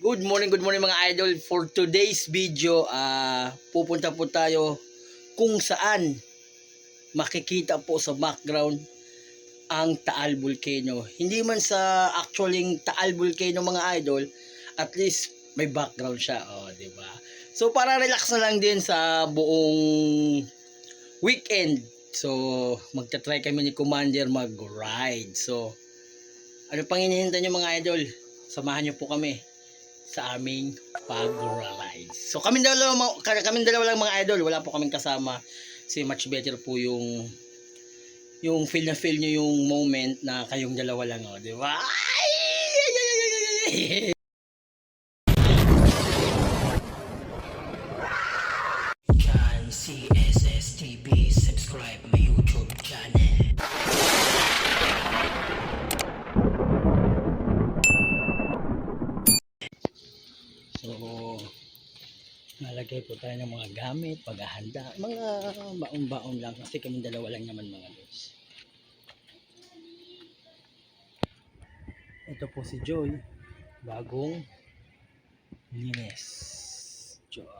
Good morning, good morning mga idol. For today's video, ah pupunta po tayo kung saan makikita po sa background ang Taal Volcano. Hindi man sa actualing Taal Volcano mga idol, at least may background siya, oh, 'di ba? So para relax na lang din sa buong weekend. So magta-try kami ni Commander mag-ride. So ano pang hinihintay niyo mga idol? Samahan niyo po kami sa aming pag-ride. So kami dalawa kami dalawa lang mga idol, wala po kaming kasama. Si much better po yung yung feel na feel niyo yung moment na kayong dalawa lang oh, di ba? Ay! Ay, ay, ay, ay, ay, ay. Yan, CSS TV, subscribe my YouTube channel. So, nalagay po tayo ng mga gamit, paghahanda, mga baon-baon lang kasi kami dalawa lang naman mga boss. Ito po si Joy, bagong linis. Joy.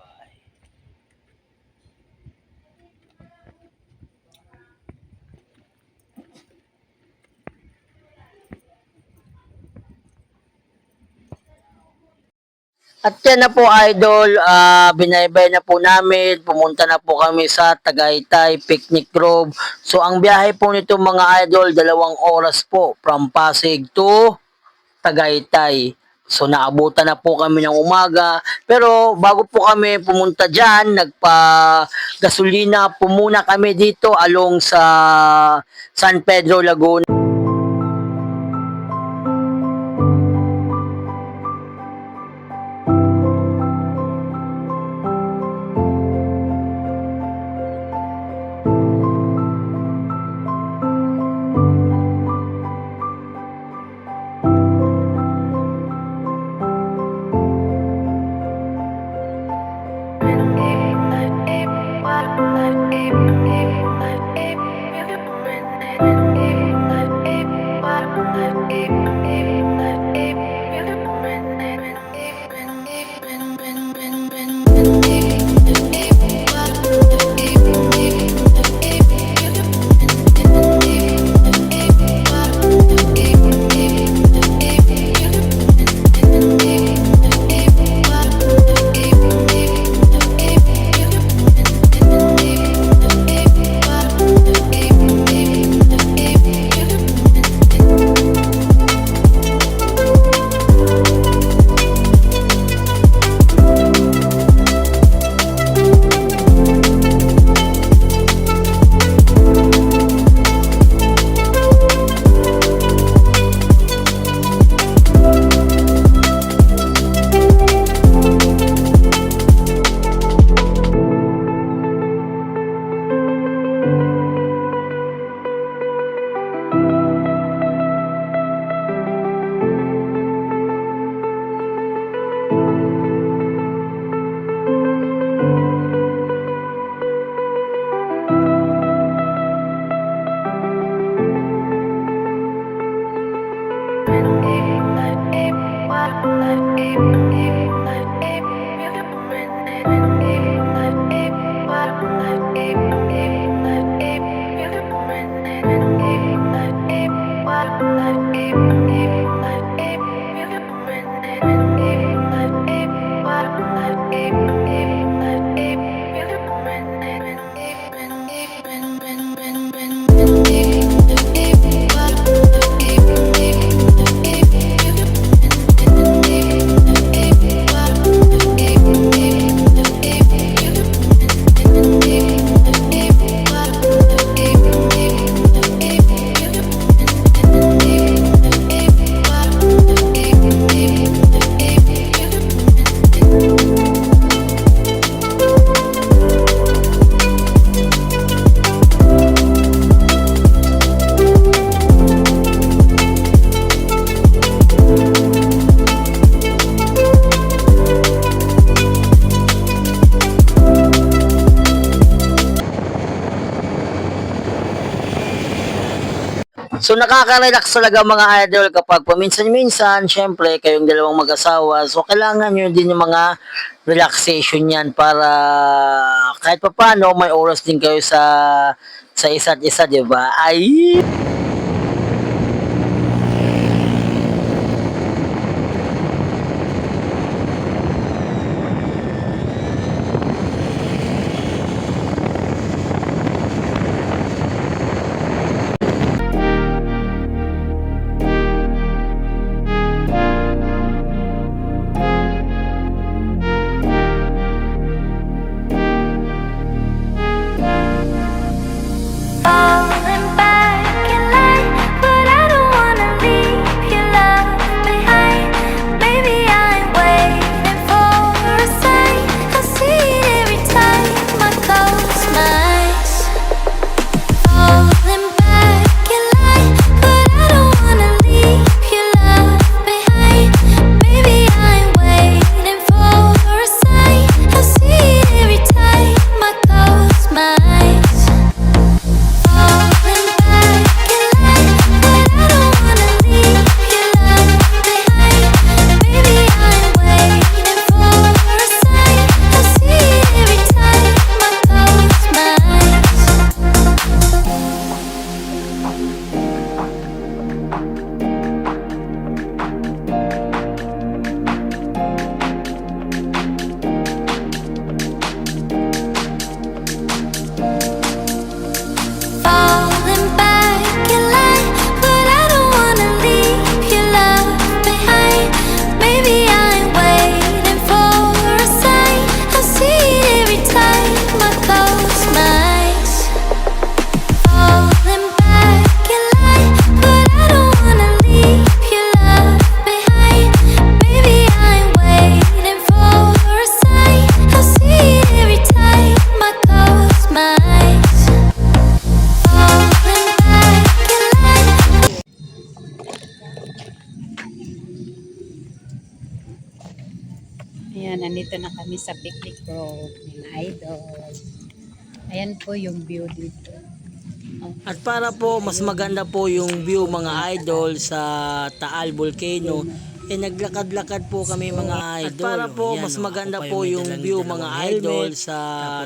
At yan na po idol, ah binaybay na po namin, pumunta na po kami sa Tagaytay Picnic Grove. So ang biyahe po nito mga idol, dalawang oras po from Pasig to Tagaytay. So naabutan na po kami ng umaga. Pero bago po kami pumunta dyan, nagpa gasolina po muna kami dito along sa San Pedro Laguna. So nakaka-relax talaga mga idol kapag paminsan-minsan, syempre kayong dalawang mag-asawa, so kailangan nyo din yung mga relaxation yan para kahit pa paano may oras din kayo sa sa isa't isa, di ba? Ay! Kami sa picnic grove ng idol. Ayan po yung view dito. At para po mas maganda po yung view mga idol sa Taal Volcano, eh naglakad-lakad po kami mga idol. At para po mas maganda po yung view mga idol sa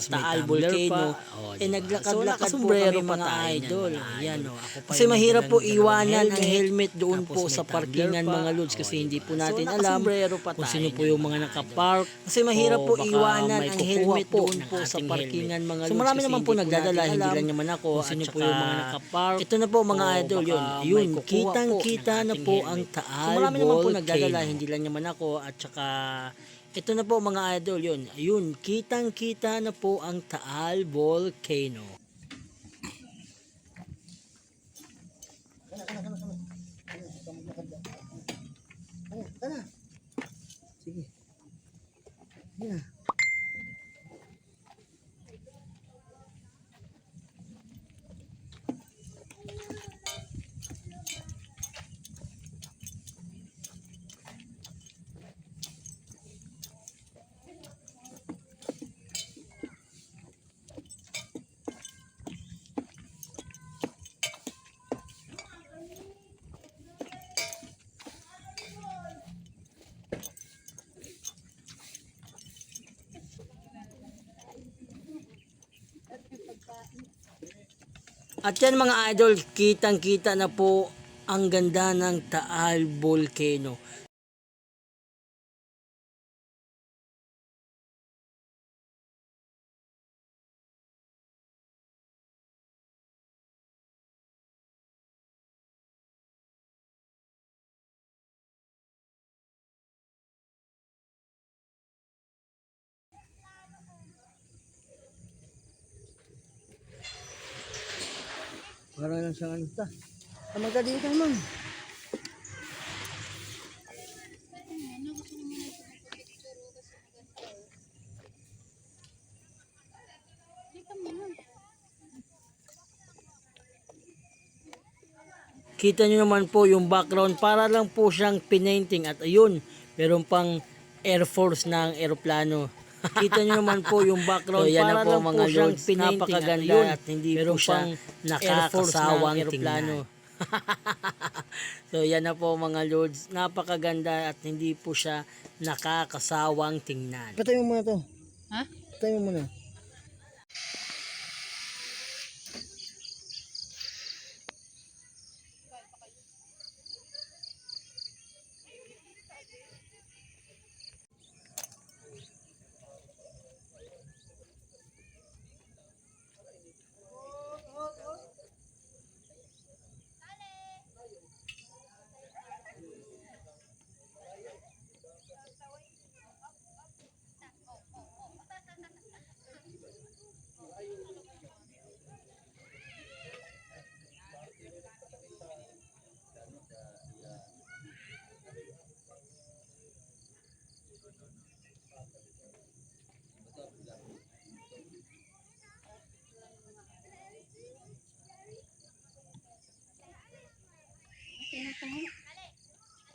Taal Volcano, eh naglakad-lakad po kami mga idol. Ayan o. Kasi mahirap po iwanan ang helmet doon po sa parkingan mga lods kasi hindi po natin alam kung sino po yung mga nakapark. Kasi mahirap po iwanan ang helmet doon po sa parkingan mga lods. So marami naman po nagdadala, hindi lang naman ako kung sino po yung mga nakapark. Ito na po mga idol yun. Yun, kitang-kita na po ang Taal So marami naman po nagdadala, hindi lang naman ako at saka ito na po mga idol yun. Ayun, kitang-kita na po ang Taal Volcano. At yan mga idol, kitang-kita na po ang ganda ng Taal Volcano. Parang lang siyang ano ta. Magdadito ka naman. Kita nyo naman po yung background para lang po siyang pinainting at ayun, meron pang Air Force na ang eroplano. Kita nyo naman po yung background So, yan para na po, lang mga po lords. Napakaganda at hindi po Meron siyang pang nakakasawang tingnan. so yan na po mga lords, napakaganda at hindi po siya nakakasawang tingnan. Patay mo muna to. Ha? Patay mo muna.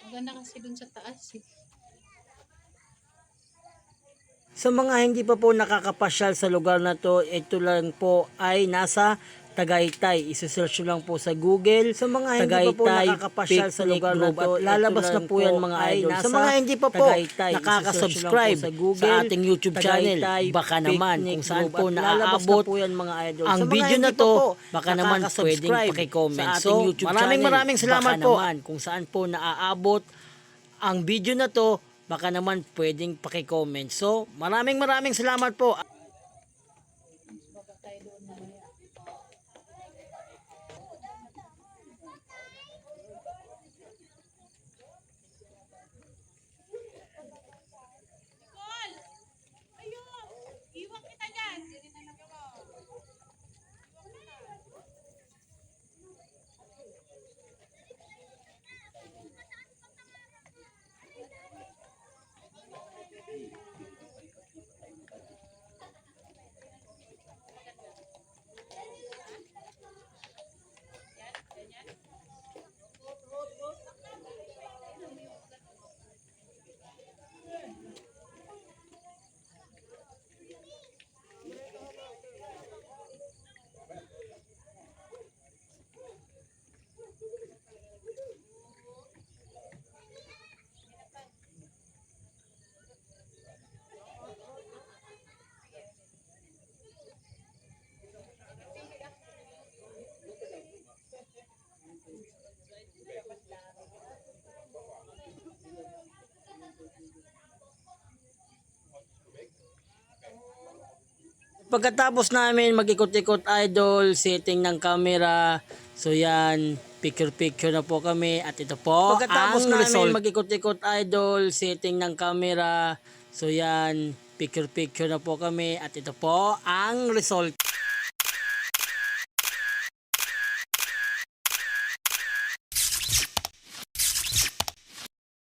Maganda kasi dun sa taas eh. Sa mga hindi pa po nakakapasyal sa lugar na to, ito lang po ay nasa Tagaytay. Isusearch nyo lang po sa Google. Sa mga hindi pa po nakakapasyal sa lugar na to, lalabas na po yan mga idol. Sa mga hindi pa po nakakasubscribe sa ating YouTube channel, baka naman kung saan po naaabot po yan mga idol. Ang video na to, baka naman pwedeng pakicomment. So, maraming maraming salamat po. Kung saan po naaabot ang video na to, baka naman pwedeng pakicomment. So, maraming maraming salamat po. Pagkatapos namin mag-ikot-ikot idol, setting ng camera, so yan, picture-picture na po kami at ito po Pagkatapos ang namin result. mag-ikot-ikot idol, setting ng camera, so yan, picture-picture na po kami at ito po ang result.